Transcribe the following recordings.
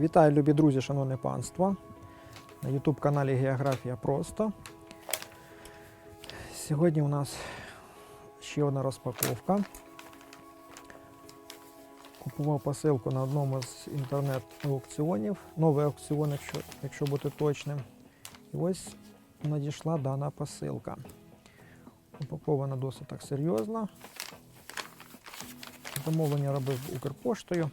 Вітаю, любі друзі, шановне панство. На YouTube каналі Географія Просто. Сьогодні у нас ще одна розпаковка. Купував посилку на одному з інтернет-аукціонів. Новий аукціон, якщо, якщо бути точним. І ось надійшла дана посилка. Упакована досить так серйозно. Замовлення робив Укрпоштою.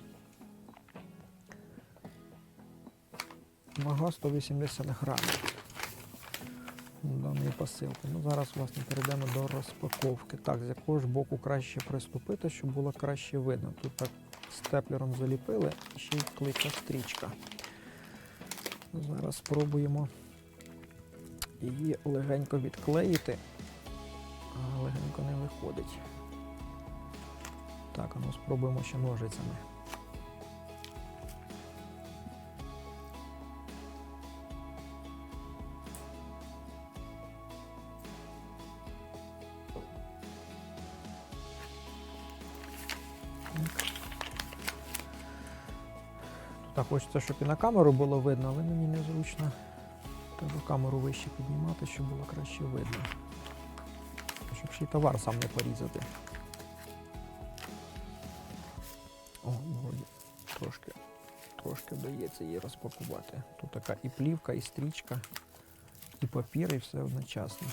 Вага 180 грамів даної посилки. Ну, зараз власне перейдемо до розпаковки. Так, з якого ж боку краще приступити, щоб було краще видно. Тут так степлером заліпили, ще й клейка стрічка. Зараз спробуємо її легенько відклеїти, а легенько не виходить. Так, ну спробуємо ще ножицями. Так, хочеться, щоб і на камеру було видно, але мені незручно. Треба камеру вище піднімати, щоб було краще видно. Щоб ще й товар сам не порізати. О, вроді трошки, трошки вдається її розпакувати. Тут така і плівка, і стрічка, і папір, і все одночасно.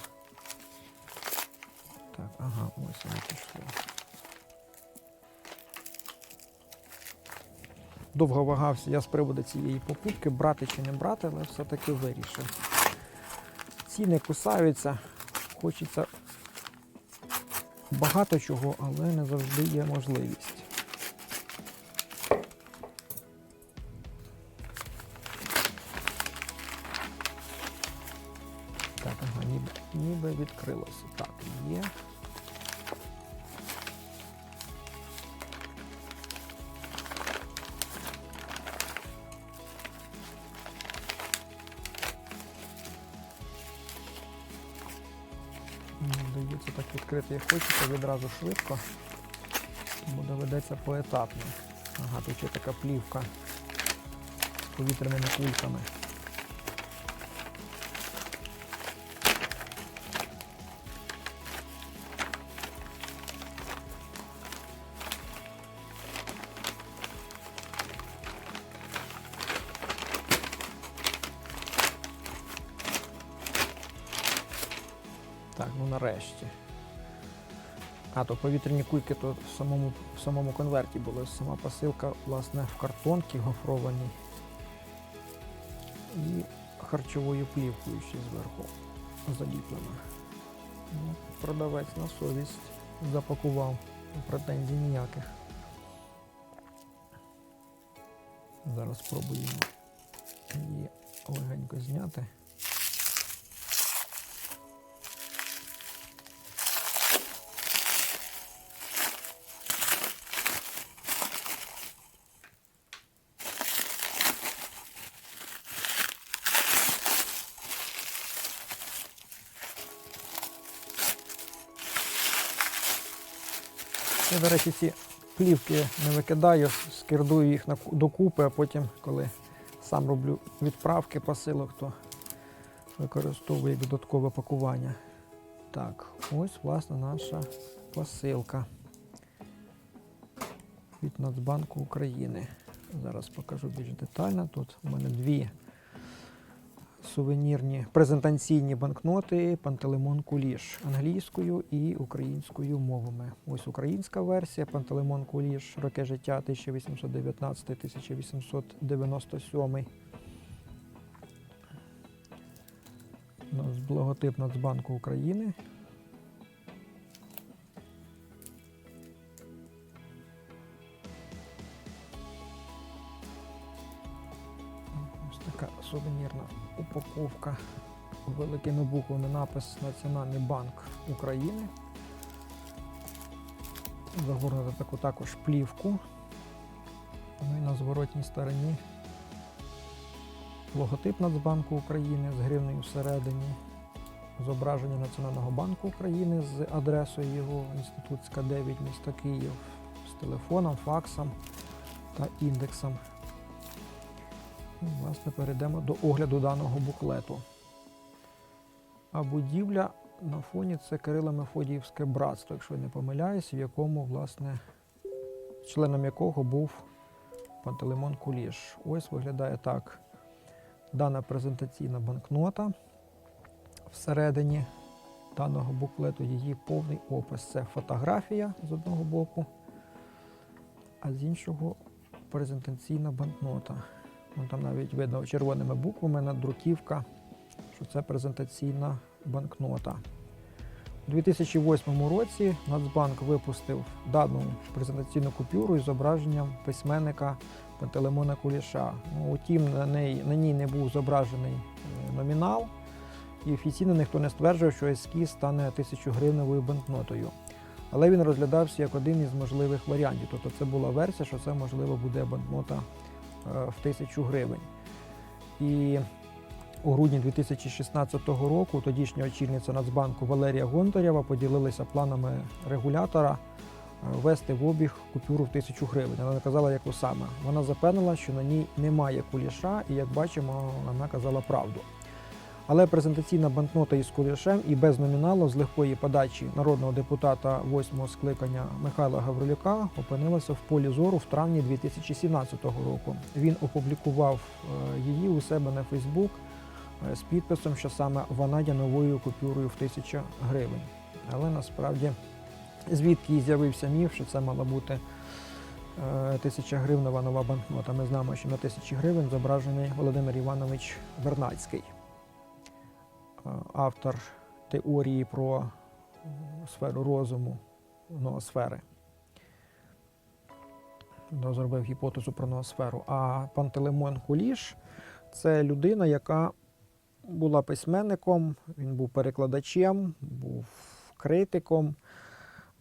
Так, ага, ось воно пішло. Довго вагався я з приводу цієї покупки, брати чи не брати, але все-таки вирішив. Ціни кусаються, хочеться багато чого, але не завжди є можливість. Так, ага, ніби, відкрилося. Мені так відкрити як хочеться відразу швидко. Тому доведеться поетапно. Ага, тут ще така плівка з повітряними кульками. Так, ну нарешті. А, то повітряні кульки то в самому, в самому конверті були. Сама посилка, власне, в картонці гофрованій. І харчовою плівкою ще зверху заліплена. Ну, продавець на совість запакував. Претензій ніяких. Зараз спробуємо її легенько зняти. Я, до речі, ці плівки не викидаю, скирдую їх докупи, а потім, коли сам роблю відправки посилок, то використовую як додаткове пакування. Так, ось власне наша посилка від Нацбанку України. Зараз покажу більш детально. Тут у мене дві сувенірні презентаційні банкноти Пантелеймон Куліш англійською і українською мовами. Ось українська версія Пантелеймон Куліш, роки життя 1819-1897. З нас логотип Нацбанку України. Сувенірна упаковка. Великими буквами напис Національний банк України. Загорнуто таку також плівку. Ну і на зворотній стороні логотип Нацбанку України з гривнею всередині. Зображення Національного банку України з адресою його Інститутська 9 міста Київ з телефоном, факсом та індексом. Ну, Власне, перейдемо до огляду даного буклету. А будівля на фоні це Кирило Мефодіївське братство, якщо я не помиляюсь, в якому, власне, членом якого був Пантелеймон Куліш. Ось виглядає так дана презентаційна банкнота. Всередині даного буклету її повний опис. Це фотографія з одного боку, а з іншого презентаційна банкнота. Ну, там навіть видно червоними буквами надруківка, що це презентаційна банкнота. У 2008 році Нацбанк випустив дану презентаційну купюру із зображенням письменника Пантелеймона Куліша. Ну, утім, на, неї, на ній не був зображений е, номінал, і офіційно ніхто не стверджував, що ескіз стане 1000 гривневою банкнотою. Але він розглядався як один із можливих варіантів. Тобто це була версія, що це можливо буде банкнота в тисячу гривень. І у грудні 2016 року тодішня очільниця Нацбанку Валерія Гонтарєва поділилася планами регулятора вести ввести в обіг купюру в тисячу гривень. Вона не казала, яку саме. Вона запевнила, що на ній немає куліша, і як бачимо, вона казала правду. Але презентаційна банкнота із кулішем і без номіналу з легкої подачі народного депутата 8-го скликання Михайла Гаврилюка опинилася в полі зору в травні 2017 року. Він опублікував е, її у себе на Фейсбук е, з підписом, що саме вона є новою купюрою в 1000 гривень. Але насправді звідки і з'явився міф, що це мала бути е, 1000 гривнева нова банкнота. Ми знаємо, що на 1000 гривень зображений Володимир Іванович Вернацький, е, автор теорії про сферу розуму, ноосфери. Ну, Зробив гіпотезу про ноосферу. А Пантелеймон Куліш це людина, яка була письменником, він був перекладачем, був критиком,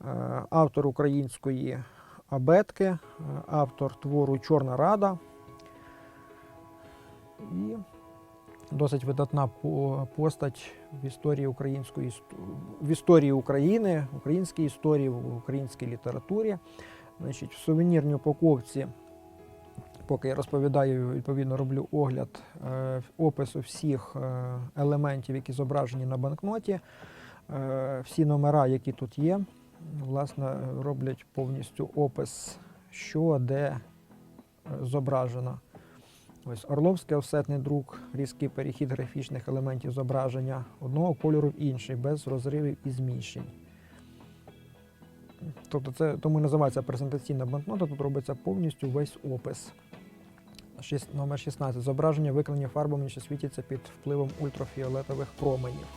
е, автор української абетки, е, автор твору Чорна Рада. І досить видатна по- постать в історії української в історії України, українській історії, в українській літературі. Значить, в сувенірній упаковці, поки я розповідаю, відповідно роблю огляд е, опису всіх е, елементів, які зображені на банкноті. Е, всі номера, які тут є, власне, роблять повністю опис, що де зображено. Ось Орловський офсетний друк, різкий перехід графічних елементів зображення одного кольору в інший, без розривів і зміщень. Тобто це тому і називається презентаційна банкнота, тут робиться повністю весь опис. Шість- Номер 16. Зображення виконані фарбами, що світяться під впливом ультрафіолетових променів.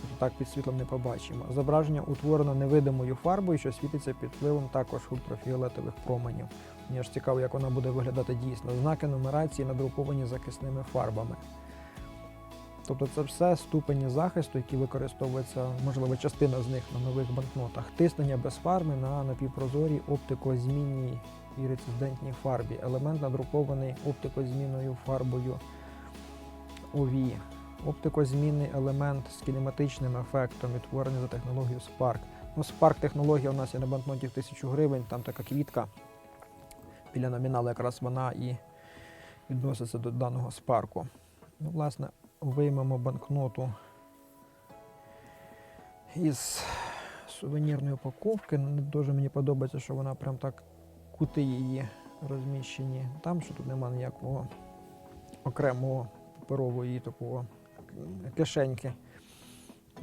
Тобто так під світлом не побачимо. Зображення утворено невидимою фарбою, що світиться під впливом також ультрафіолетових променів. Мені ж цікаво, як вона буде виглядати дійсно. Знаки нумерації надруковані захисними фарбами. Тобто це все ступені захисту, які використовуються, можливо, частина з них на нових банкнотах. Тиснення без фарби на напівпрозорій оптикозмінній і рецидентній фарбі. Елемент надрукований оптикозмінною фарбою OV. Оптикозмінний елемент з кінематичним ефектом, відтворений за технологією Spark. Ну, Spark технологія у нас є на банкноті в 1000 гривень, там така квітка. Біля номіналу якраз вона і відноситься до даного спарку. Ну, власне, виймемо банкноту із сувенірної упаковки. Не дуже мені подобається, що вона прям так кути її розміщені. Там що тут немає ніякого окремого паперової такого кишеньки.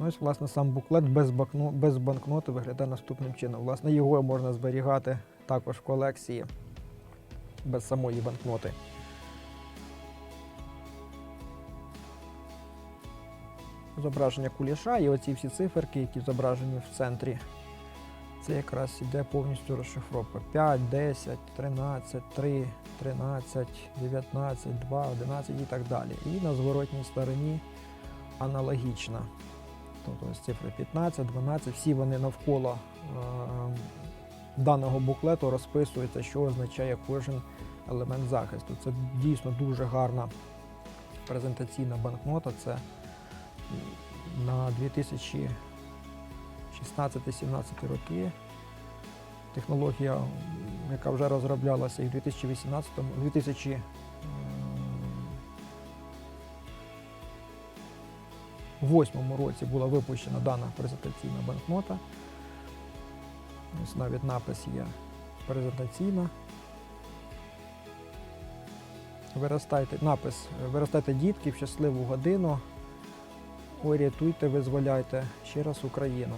Ну, Ось, власне, сам буклет без, бакно, без банкноти виглядає наступним чином. Власне, його можна зберігати також в колекції без самої банкноти. Зображення куліша і оці всі циферки, які зображені в центрі. Це якраз іде повністю розшифровка. 5, 10, 13, 3, 13, 19, 2, 11 і так далі. І на зворотній стороні аналогічна. Тобто ось цифри 15, 12, всі вони навколо е, даного буклету розписується, що означає кожен елемент захисту. Це дійсно дуже гарна презентаційна банкнота. Це на 2016-17 роки. Технологія, яка вже розроблялася і в 2018 2000 У 2008 році була випущена дана презентаційна банкнота. Ось навіть напис є презентаційна. Виростайте, напис Виростайте дітки в щасливу годину. Ой, рятуйте, визволяйте ще раз Україну.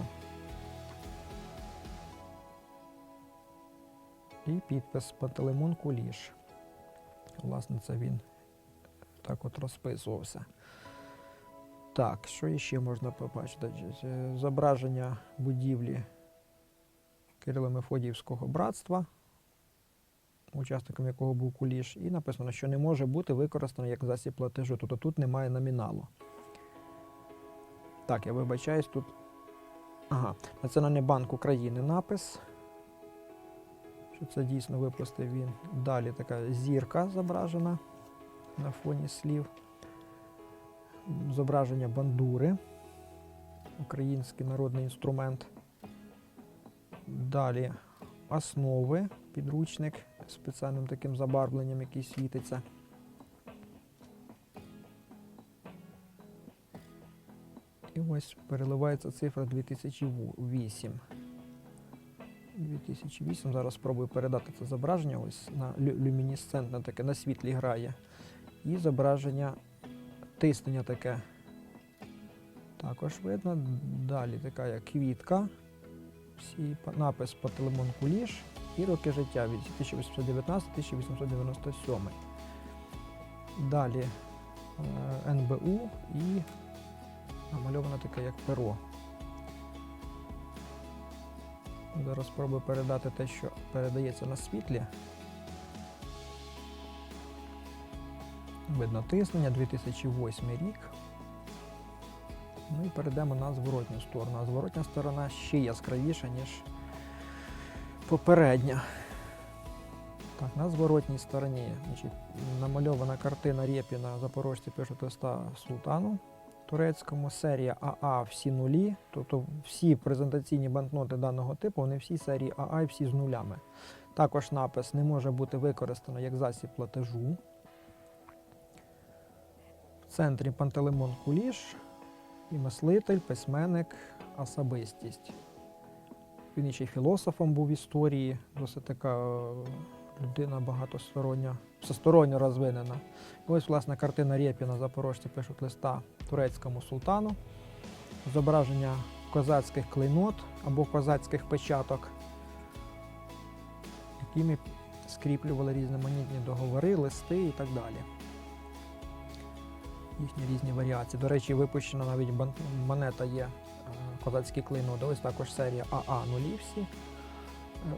І підпис Пантелеймон Куліш. Власне, це він так от розписувався. Так, що іще можна побачити? Е, Зображення будівлі Кирило-Мефодіївського братства, учасником якого був куліш, і написано, що не може бути використано як засіб платежу. Тобто тут немає номіналу. Так, я вибачаюсь, тут. Ага, Національний банк України напис. Що це дійсно випустив він. Далі така зірка зображена на фоні слів. Зображення бандури. Український народний інструмент. Далі основи, підручник з спеціальним таким забарвленням, який світиться. І ось переливається цифра 2008. 2008. Зараз спробую передати це зображення. Ось на лю- люмінесцентне таке, на світлі грає. І зображення тиснення таке. Також видно. Далі така як квітка. Всі напис Пантелеймон Куліш і роки життя від 1819-1897. Далі е, НБУ і намальовано таке як перо. Зараз спробую передати те, що передається на світлі. Видно тиснення 2008 рік. Ну і перейдемо на зворотню сторону. А зворотня сторона ще яскравіша, ніж попередня. Так, на зворотній стороні значить, намальована картина Рєпіна Запорожці пишуть листа Султану турецькому, серія АА всі нулі. Тобто всі презентаційні банкноти даного типу, вони всі серії АА і всі з нулями. Також напис не може бути використано як засіб платежу. В центрі Пантелеймон Куліш і мислитель, письменник, особистість. Він ще й філософом був в історії, досить така е, людина багатостороння, всесторонньо розвинена. І ось, власне, картина Рєпіна Запорожці пишуть листа турецькому султану, зображення козацьких клейнот або козацьких печаток, якими скріплювали різноманітні договори, листи і так далі. Їхні різні варіації. До речі, випущена навіть монета є е, козацькі клейноти. Ось також серія АА всі, е,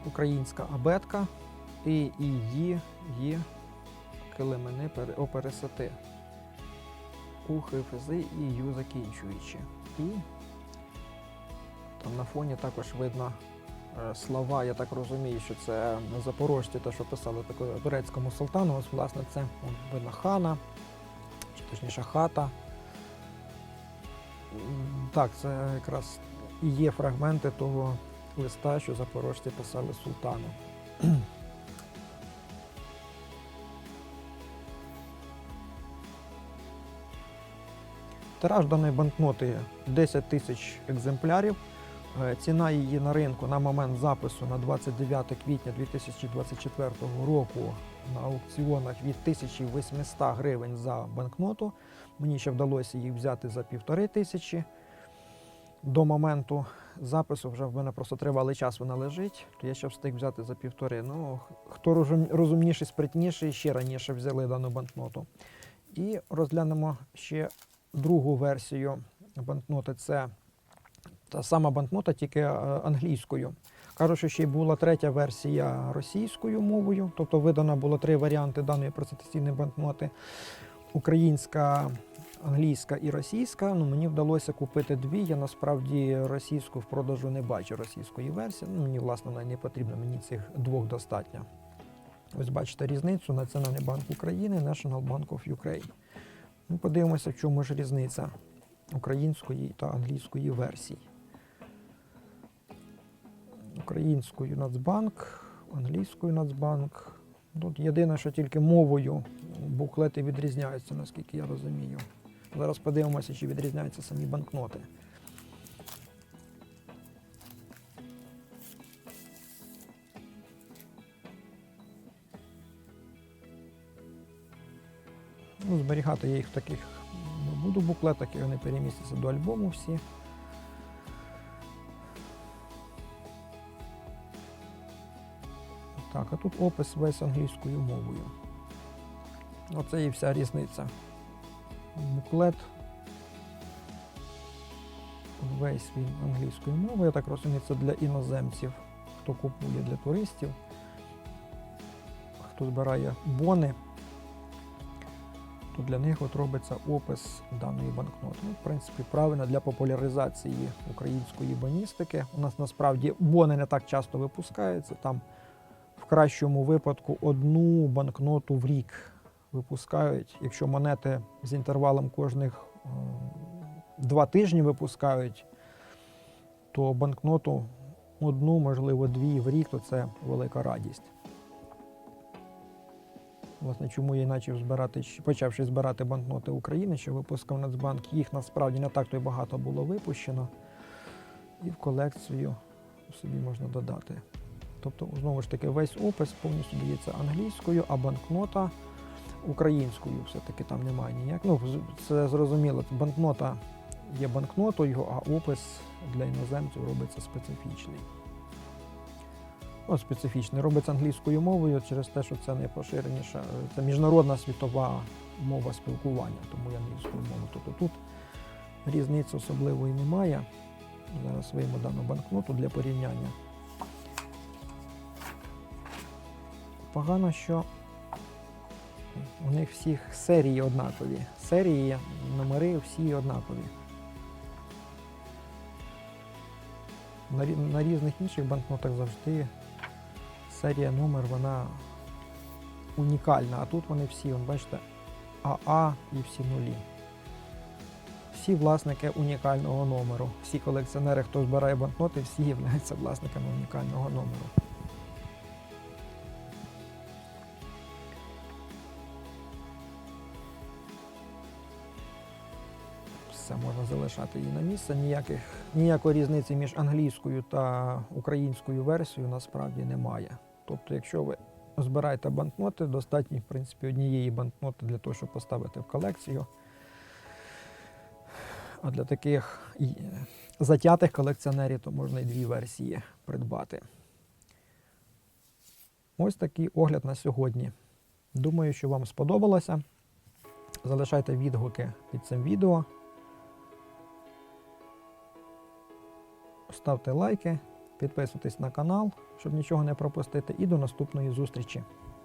українська абетка і її є килимени пере- о пересати. У хифзи і ю закінчуючи. І там на фоні також видно е, слова, я так розумію, що це запорожці, те, що писали турецькому султану. Ось, власне, це видно хана, точніше хата. Так, це якраз і є фрагменти того листа, що запорожці писали султану. Тираж даної банкноти 10 тисяч екземплярів. Е, Ціна її на ринку на момент запису на 29 квітня 2024 року на аукціонах від 1800 гривень за банкноту. Мені ще вдалося їх взяти за півтори тисячі. До моменту запису вже в мене просто тривалий час вона лежить, то я ще встиг взяти за півтори. Ну, хто розумніший, спритніший, ще раніше взяли дану банкноту. І розглянемо ще другу версію банкноти. Це та сама банкнота, тільки е, англійською. Кажуть, що ще й була третя версія російською мовою, тобто видано було три варіанти даної презентаційної банкноти: українська, англійська і російська. Ну, мені вдалося купити дві. Я насправді російську в продажу не бачу російської версії. Ну, мені, власне, не потрібно, мені цих двох достатньо. Ось бачите різницю Національний банк України, National Bank of Ukraine. Ну, подивимося, в чому ж різниця української та англійської версій. Українською Нацбанк, англійською Нацбанк. Тут єдине, що тільки мовою буклети відрізняються, наскільки я розумію. Зараз подивимося, чи відрізняються самі банкноти. Ну, зберігати я їх в таких не буду буклетах, і вони перемістяться до альбому всі. Так, а тут опис весь англійською мовою. Оце і вся різниця. Буклет. Весь він англійською мовою. Я так розумію, це для іноземців, хто купує для туристів, хто збирає бони, то для них от робиться опис даної банкноти. Ну, в принципі, правильно для популяризації української боністики. У нас насправді бони не так часто випускаються. Там кращому випадку одну банкноту в рік випускають. Якщо монети з інтервалом кожних е, два тижні випускають, то банкноту одну, можливо, дві в рік, то це велика радість. Власне, чому я і почав збирати, почавши збирати банкноти України, що випускав Нацбанк, їх насправді не так то й багато було випущено. І в колекцію собі можна додати. Тобто, знову ж таки, весь опис повністю дається англійською, а банкнота українською все-таки там немає ніяк. Ну, це зрозуміло, банкнота є банкнотою, а опис для іноземців робиться специфічний. Ну, специфічний. Робиться англійською мовою через те, що це найпоширеніша, це міжнародна світова мова спілкування, тому і англійською мовою. Тобто тут різниці особливої немає. Зараз вийму дану банкноту для порівняння. Погано, що у них всіх серії однакові. Серії, номери всі однакові. На, різних інших банкнотах завжди серія номер вона унікальна, а тут вони всі, вон, бачите, АА і всі нулі. Всі власники унікального номеру. Всі колекціонери, хто збирає банкноти, всі являються власниками унікального номеру. Все можна залишати її на місце. Ніяких, ніякої різниці між англійською та українською версією насправді немає. Тобто, якщо ви збираєте банкноти, достатньо, в принципі, однієї банкноти для того, щоб поставити в колекцію. А для таких затятих колекціонерів, то можна і дві версії придбати. Ось такий огляд на сьогодні. Думаю, що вам сподобалося. Залишайте відгуки під цим відео. Ставте лайки, підписуйтесь на канал, щоб нічого не пропустити. І до наступної зустрічі.